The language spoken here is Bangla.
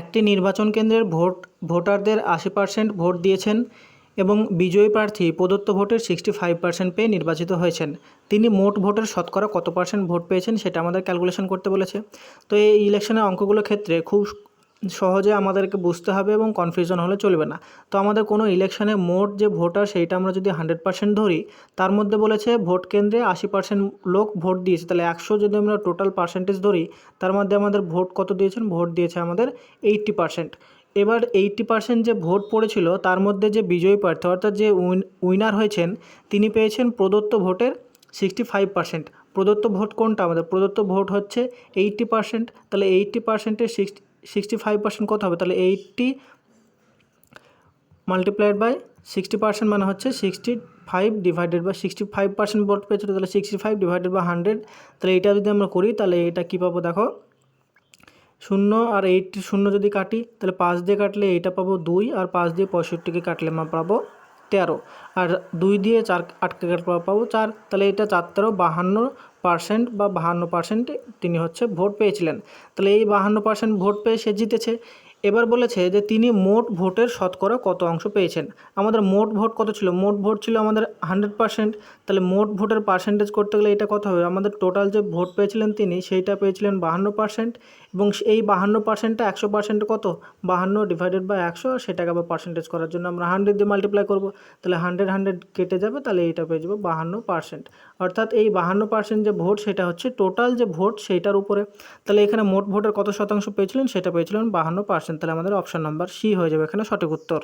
একটি নির্বাচন কেন্দ্রের ভোট, ভোটারদের আশি পার্সেন্ট ভোট দিয়েছেন এবং বিজয়ী প্রার্থী প্রদত্ত ভোটের সিক্সটি ফাইভ পার্সেন্ট পেয়ে নির্বাচিত হয়েছেন। তিনি মোট ভোটের শতকরা কত পার্সেন্ট ভোট পেয়েছেন সেটা আমাদের ক্যালকুলেশন করতে বলেছে। তো এই ইলেকশনের অঙ্কগুলোর ক্ষেত্রে খুব সহজে আমাদেরকে বুঝতে হবে এবং কনফিউশন হলে চলবে না। তো আমাদের কোনো ইলেকশনে মোট যে ভোটার, সেইটা আমরা যদি হান্ড্রেড পার্সেন্ট ধরি, তার মধ্যে বলেছে ভোট কেন্দ্রে আশি পার্সেন্ট লোক ভোট দিয়েছে। তাহলে একশো যদি আমরা টোটাল পার্সেন্টেজ ধরি, তার মধ্যে আমাদের ভোট কত দিয়েছেন? ভোট দিয়েছে আমাদের এইট্টি পার্সেন্ট এবার এইট্টি পার্সেন্ট যে ভোট পড়েছিল, তার মধ্যে যে বিজয়ী প্রার্থী, অর্থাৎ যে উইন, উইনার হয়েছেন, তিনি পেয়েছেন প্রদত্ত ভোটের সিক্সটি ফাইভ পার্সেন্ট প্রদত্ত ভোট কোনটা? আমাদের প্রদত্ত ভোট হচ্ছে এইট্টি পার্সেন্ট তাহলে এইট্টি পার্সেন্টের সিক্সটি সিক্সটি ফাইভ পার্সেন্ট কত হবে? তাহলে eighty multiplied by sixty percent মানে হচ্ছে sixty five divided by sixty five percent vote পেয়েছিল তাহলে sixty five divided by hundred তাহলে এটা যদি আমরা করি, তাহলে এটা কী পাবো দেখো? শূন্য আর এইটটি শূন্য যদি কাটি, তাহলে পাঁচ দিয়ে কাটলে এইটা পাবো দুই, আর পাঁচ দিয়ে পঁয়ষট্টিকে কাটলে আমরা পাবো তেরো। আর দুই দিয়ে চার আটকে কাটলে পাবো? চার। তাহলে এটা চার তেরো, বাহান্ন পার্সেন্ট বা বাহান্ন পার্সেন্ট তিনি হচ্ছে ভোট পেয়েছিলেন। তাহলে এই বাহান্ন পার্সেন্ট ভোট পেয়ে সে জিতেছে। এবার বলেছে যে তিনি মোট ভোটের শতকরা কত অংশ পেয়েছেন? আমাদের মোট ভোট কত ছিল? মোট ভোট ছিল আমাদের হান্ড্রেড পার্সেন্ট তাহলে মোট ভোটের পার্সেন্টেজ করতে গেলে এটা কত হবে? আমাদের টোটাল যে ভোট পেয়েছিলেন তিনি, সেইটা পেয়েছিলেন বাহান্ন পার্সেন্ট এবং এই বাহান্ন পার্সেন্টটা একশো পার্সেন্টে কত? বাহান্ন ডিভাইডেড বাই একশো, আর সেটাকে আবার পার্সেন্টেজ করার জন্য আমরা হান্ড্রেড দিয়ে মাল্টিপ্লাই করব। তাহলে হান্ড্রেড হান্ড্রেড কেটে যাবে, তাহলে এইটা পেয়ে যাব বাহান্ন পার্সেন্ট অর্থাৎ এই বাহান্ন পার্সেন্ট যে ভোট, সেটা হচ্ছে টোটাল যে ভোট, সেইটার উপরে। তাহলে এখানে মোট ভোটের কত শতাংশ পেয়েছিলেন? সেটা পেয়েছিলেন বাহান্ন পার্সেন্ট তাহলে আমাদের অপশান নম্বর সি হয়ে যাবে এখানে সঠিক উত্তর।